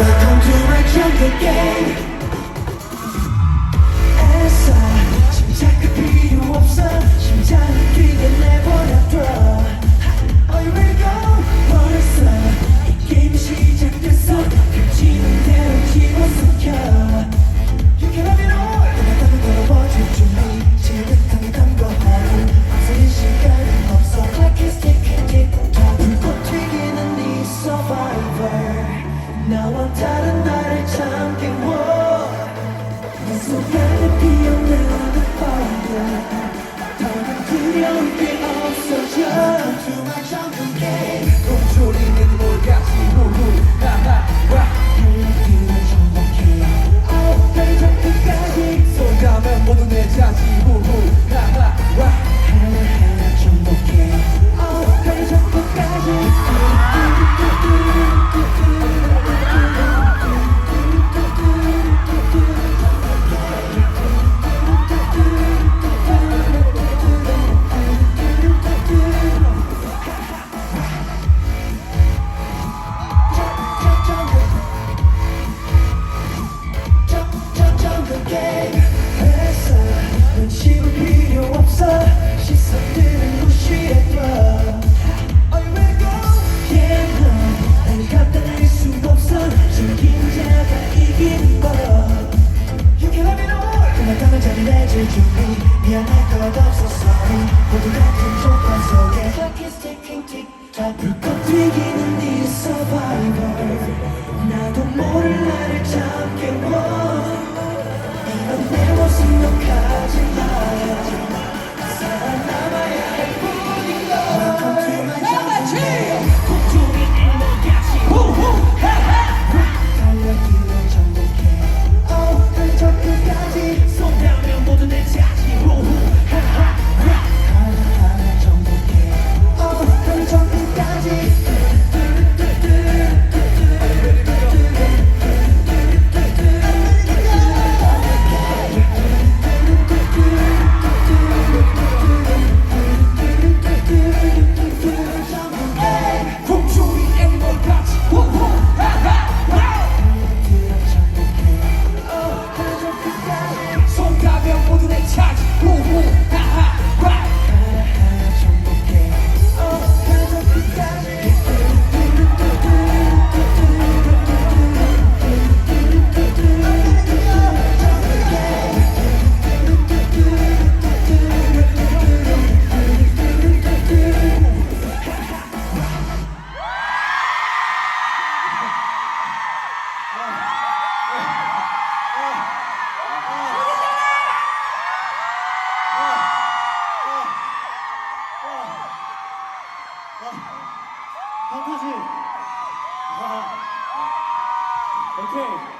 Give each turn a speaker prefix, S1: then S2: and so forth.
S1: Welcome to Retro forever 나와 다른 나를 잠깨워. 내 속에 피어나는 fire. 더는 두려움이 미안할 것 없어 sorry 모두 같은 조건 속에.
S2: 한 소식. 아, 오케이.